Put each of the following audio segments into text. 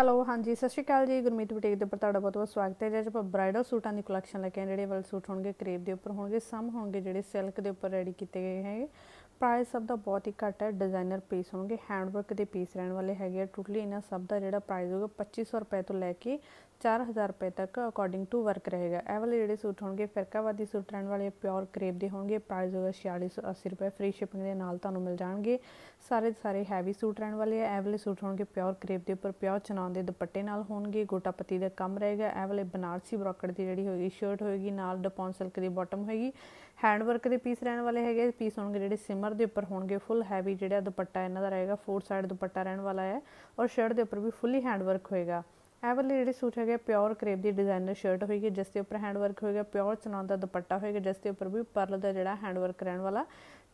Hello ਹਾਂਜੀ, ਸਤਿ ਸ਼੍ਰੀ ਅਕਾਲ ਜੀ। ਗੁਰਮੀਤ ਬੁਟੀਕ ਦੇ ਉੱਪਰ ਤੁਹਾਡਾ ਬਹੁਤ ਬਹੁਤ ਸਵਾਗਤ ਹੈ। ਜੀ, ਅੱਜ ਆਪਾਂ ਬ੍ਰਾਈਡਲ ਸੂਟਾਂ ਦੀ ਕਲੈਕਸ਼ਨ ਲੈ ਕੇ ਆਏ ਜਿਹੜੇ ਵਾਲ ਸੂਟ ਹੋਣਗੇ ਕਰੇਪ ਦੇ ਉੱਪਰ ਹੋਣਗੇ ਸਮ ਹੋਣਗੇ ਜਿਹੜੇ ਸਿਲਕ ਦੇ ਉੱਪਰ ਰੈਡੀ ਕੀਤੇ ਗਏ ਹੈਗੇ। ਪ੍ਰਾਈਸ ਸਭ ਦਾ ਬਹੁਤ ਹੀ ਘੱਟ ਹੈ ਡਿਜ਼ਾਈਨਰ ਪੀਸ ਹੋਣਗੇ ਹੈਂਡਵਰਕ ਦੇ ਪੀਸ ਰਹਿਣ ਵਾਲੇ ਹੈਗੇ ਆ ਟੋਟਲੀ ਇਹਨਾਂ ਸਭ ਦਾ ਜਿਹੜਾ ਪ੍ਰਾਈਸ ਹੋਗਾ 2500 ਰੁਪਏ ਤੋਂ ਲੈ ਕੇ 4000 ਰੁਪਏ ਤੱਕ ਅਕੋਰਡਿੰਗ ਟੂ ਵਰਕ ਰਹੇਗਾ। ਇਹ ਵਾਲੇ ਜਿਹੜੇ ਸੂਟ ਹੋਣਗੇ, ਫਿਰਕਾਵਾਦੀ ਸੂਟ ਰਹਿਣ ਵਾਲੇ ਪਿਓਰ ਕਰੇਪ ਦੇ ਹੋਣਗੇ ਪ੍ਰਾਈਸ ਹੋਗਾ 4680 ਰੁਪਏ ਫ੍ਰੀ ਸ਼ਿਪਿੰਗ ਦੇ ਨਾਲ ਤੁਹਾਨੂੰ ਮਿਲ ਜਾਣਗੇ। ਸਾਰੇ ਸਾਰੇ ਹੈਵੀ ਸੂਟ ਰਹਿਣ ਵਾਲੇ ਆ, ਇਹ ਵਾਲੇ ਸੂਟ ਹੋਣਗੇ ਪਿਓਰ ਕਰੇਪ ਦੇ ਉੱਪਰ ਪਿਓਰ ਚਨਾਉਣ ਦੇ ਦੁਪੱਟੇ ਨਾਲ ਹੋਣਗੇ, ਗੋਟਾਪੱਤੀ ਦਾ ਕੰਮ ਰਹੇਗਾ। ਇਹ ਵਾਲੇ ਬਨਾਰਸੀ ਬ੍ਰੋਕਟ ਦੀ ਜਿਹੜੀ ਹੋਏਗੀ ਸ਼ਰਟ ਹੋਏਗੀ, ਨਾਲ ਡਪੌਨ ਸਿਲਕ ਦੀ ਬਾਟਮ ਹੋਏਗੀ। ਹੈਂਡ ਵਰਕ ਦੇ ਪੀਸ ਰਹਿਣ ਵਾਲੇ ਹੈਗੇ ਪੀਸ ਹੋਣਗੇ ਜਿਹੜੇ ਸਿਮਰ ਦੇ ਉੱਪਰ ਹੋਣਗੇ ਫੁੱਲ ਹੈਵੀ ਜਿਹੜਾ ਦੁਪੱਟਾ ਇਹਨਾਂ ਦਾ ਰਹੇਗਾ ਫੋਰ ਸਾਈਡ ਦੁਪੱਟਾ ਰਹਿਣ ਵਾਲਾ ਹੈ ਔਰ ਸ਼ਰਟ ਦੇ ਉੱਪਰ ਵੀ ਫੁੱਲੀ ਹੈਂਡ ਵਰਕ ਹੋਏਗਾ। ਇਹ ਵਾਲੇ ਜਿਹੜੇ ਸੂਟ ਹੈਗੇ ਪਿਓਰ ਕਰੇਪ ਦੀ ਡਿਜ਼ਾਈਨਰ ਸ਼ਰਟ ਹੋਏਗੀ, ਜਿਸ ਦੇ ਉੱਪਰ ਹੈਂਡ ਵਰਕ ਹੋਏਗਾ ਪਿਓਰ ਚਨਾਨ ਦਾ ਦੁਪੱਟਾ ਹੋਏਗਾ, ਜਿਸ ਦੇ ਉੱਪਰ ਵੀ ਪਰਲ ਦਾ ਜਿਹੜਾ ਹੈਂਡ ਵਰਕ ਰਹਿਣ ਵਾਲਾ।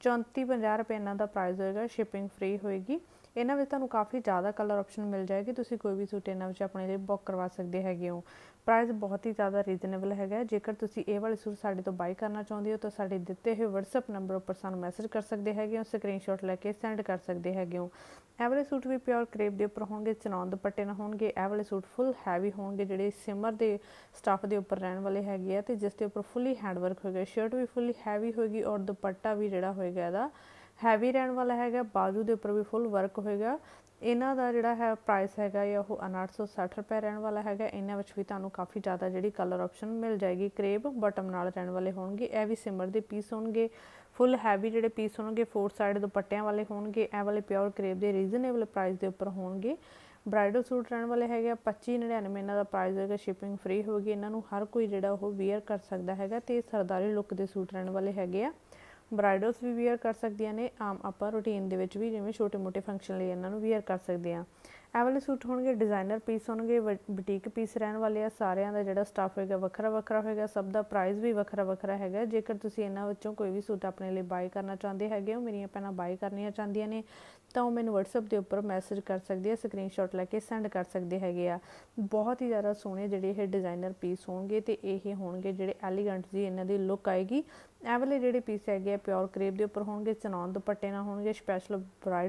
3450 ਰੁਪਏ ਇਹਨਾਂ ਦਾ ਪ੍ਰਾਈਸ ਹੋਏਗਾ ਸ਼ਿਪਿੰਗ ਫ੍ਰੀ ਹੋਏਗੀ। ਇਹਨਾਂ ਵਿੱਚ ਤੁਹਾਨੂੰ ਕਾਫੀ ਜ਼ਿਆਦਾ ਕਲਰ ਆਪਸ਼ਨ ਮਿਲ ਜਾਏਗੀ। ਤੁਸੀਂ ਕੋਈ ਵੀ ਸੂਟ ਇਹਨਾਂ ਵਿੱਚ ਆਪਣੇ ਲਈ ਬੁੱਕ ਕਰਵਾ ਸਕਦੇ ਹੈਗੇ ਹੋ। ਪ੍ਰਾਈਸ ਬਹੁਤ ਹੀ ਜ਼ਿਆਦਾ ਰੀਜ਼ਨੇਬਲ ਹੈਗਾ। ਜੇਕਰ ਤੁਸੀਂ ਇਹ ਵਾਲੇ ਸੂਟ ਸਾਡੇ ਤੋਂ ਬਾਈ ਕਰਨਾ ਚਾਹੁੰਦੇ ਹੋ, ਤਾਂ ਸਾਡੇ ਦਿੱਤੇ ਹੋਏ WhatsApp ਨੰਬਰ ਉੱਪਰ ਸਾਨੂੰ ਮੈਸੇਜ ਕਰ ਸਕਦੇ ਹੈਗੇ ਹੋ ਸਕਰੀਨਸ਼ਾਟ ਲੈ ਕੇ ਸੈਂਡ ਕਰ ਸਕਦੇ ਹੈਗੇ ਹੋ। ਇਹ ਵਾਲੇ ਸੂਟ ਵੀ ਪਿਓਰ ਕਰੇਪ ਦੇ ਉੱਪਰ ਹੋਣਗੇ, ਚਨੌਨ ਦੁਪੱਟੇ ਨਾਲ ਹੋਣਗੇ। ਇਹ ਵਾਲੇ ਸੂਟ ਫੁੱਲ ਹੈਵੀ ਹੋਣਗੇ, ਜਿਹੜੇ ਸਿਮਰ ਦੇ ਸਟਾਫ ਦੇ ਉੱਪਰ ਰਹਿਣ ਵਾਲੇ ਹੈਗੇ ਆ ਤੇ ਜਿਸ ਦੇ ਉੱਪਰ ਫੁੱਲੀ ਹੈਂਡ ਵਰਕ ਹੋਏਗਾ। ਸ਼ਰਟ ਵੀ ਫੁੱਲੀ ਹੈਵੀ ਹੋਏਗੀ ਔਰ ਦੁਪੱਟਾ ਵੀ ਜਿਹੜਾ ਹੋਏਗਾ ਇਹਦਾ ਹੈਵੀ ਰਹਿਣ ਵਾਲਾ ਹੈਗਾ, ਬਾਜੂ ਦੇ ਉੱਪਰ ਵੀ ਫੁੱਲ ਵਰਕ ਹੋਏਗਾ। ਇਹਨਾਂ ਦਾ ਜਿਹੜਾ ਹੈ ਪ੍ਰਾਈਸ ਹੈਗਾ ਇਹ ਉਹ 960 ਰੁਪਏ ਰਹਿਣ ਵਾਲਾ ਹੈਗਾ, ਇਹਨਾਂ ਵਿੱਚ ਵੀ ਤੁਹਾਨੂੰ ਕਾਫੀ ਜ਼ਿਆਦਾ ਜਿਹੜੀ ਕਲਰ ਆਪਸ਼ਨ ਮਿਲ ਜਾਏਗੀ ਕਰੇਬ ਬਟਮ ਨਾਲ ਰਹਿਣ ਵਾਲੇ ਹੋਣਗੇ, ਇਹ ਵੀ ਸਿਮਰ ਦੇ ਪੀਸ ਹੋਣਗੇ। ਫੁੱਲ ਹੈਵੀ ਜਿਹੜੇ ਪੀਸ ਹੋਣਗੇ ਫੋਰ ਸਾਈਡ ਦੁਪੱਟਿਆਂ ਵਾਲੇ ਹੋਣਗੇ, ਇਹ ਵਾਲੇ ਪਿਓਰ ਕਰੇਬ ਦੇ ਰੀਜ਼ਨੇਬਲ ਪ੍ਰਾਈਸ ਦੇ ਉੱਪਰ ਹੋਣਗੇ। ਬ੍ਰਾਈਡਲ ਸੂਟ ਰਹਿਣ ਵਾਲੇ ਹੈਗੇ 2599 ਇਹਨਾਂ ਦਾ ਪ੍ਰਾਈਸ ਹੋਏਗਾ ਸ਼ਿਪਿੰਗ ਫ੍ਰੀ ਹੋਗੀ ਇਹਨਾਂ ਨੂੰ ਹਰ ਕੋਈ ਜਿਹੜਾ ਉਹ ਵੇਅਰ ਕਰ ਸਕਦਾ ਹੈਗਾ ਤੇ ਸਰਦਾਰੀ ਲੁੱਕ ਦੇ ਸੂਟ ਰਹਿਣ ਵਾਲੇ ਹੈਗੇ ਆ। ਬ੍ਰਾਈਡਲਸ ਵੀ ਵੇਅਰ ਕਰ ਸਕਦੀਆਂ ਨੇ, ਆਮ ਆਪਾਂ ਰੂਟੀਨ ਦੇ ਵਿੱਚ ਵੀ ਜਿਵੇਂ ਛੋਟੇ-ਮੋਟੇ ਫੰਕਸ਼ਨ ਲਈ ਇਹਨਾਂ ਨੂੰ ਵੇਅਰ ਕਰ ਸਕਦੇ ਆ ਇਹ ਵਾਲੇ ਸੂਟ ਹੋਣਗੇ ਡਿਜ਼ਾਈਨਰ ਪੀਸ ਹੋਣਗੇ ਬੁਟੀਕ ਪੀਸ ਰਹਿਣ ਵਾਲੇ ਆ, ਸਾਰਿਆਂ ਦਾ ਜਿਹੜਾ ਸਟਾਫ ਹੋਏਗਾ ਵੱਖਰਾ ਵੱਖਰਾ ਹੋਏਗਾ, ਸਭ ਦਾ ਪ੍ਰਾਈਸ ਵੀ ਵੱਖਰਾ ਵੱਖਰਾ ਹੈਗਾ। ਜੇਕਰ ਤੁਸੀਂ ਇਹਨਾਂ ਵਿੱਚੋਂ ਕੋਈ ਵੀ ਸੂਟ ਆਪਣੇ ਲਈ ਬਾਈ ਕਰਨਾ ਚਾਹੁੰਦੇ ਹੈਗੇ ਹੋ, ਮੇਰੀਆਂ ਭੈਣਾਂ ਬਾਈ ਕਰਨੀਆਂ ਚਾਹੁੰਦੀਆਂ ਨੇ, ਤਾਂ ਉਹ ਮੈਨੂੰ WhatsApp ਦੇ ਉੱਪਰ ਮੈਸੇਜ ਕਰ ਸਕਦੀ ਹੈ ਸਕਰੀਨਸ਼ਾਟ ਲੈ ਕੇ ਸੈਂਡ ਕਰ ਸਕਦੇ ਹੈਗੇ ਆ। ਬਹੁਤ ਹੀ ਜ਼ਿਆਦਾ ਸੋਹਣੇ ਜਿਹੜੇ ਇਹ ਡਿਜ਼ਾਈਨਰ ਪੀਸ ਹੋਣਗੇ ਤੇ ਇਹ ਹੋਣਗੇ ਜਿਹੜੇ ਐਲੀਗੈਂਟ ਜੀ ਇਹਨਾਂ ਦੀ ਲੁੱਕ ਆਏਗੀ। ਇਹ ਵਾਲੇ ਜਿਹੜੇ ਪੀਸ ਹੈਗੇ ਆ ਪਿਓਰ ਕਰੇਪ ਦੇ ਉੱਪਰ ਹੋਣਗੇ ਚਨੌਨ ਦੁਪੱਟੇ ਨਾਲ ਹੋਣਗੇ ਸਪੈਸ਼ਲ ਬ੍ਰਾਈਡ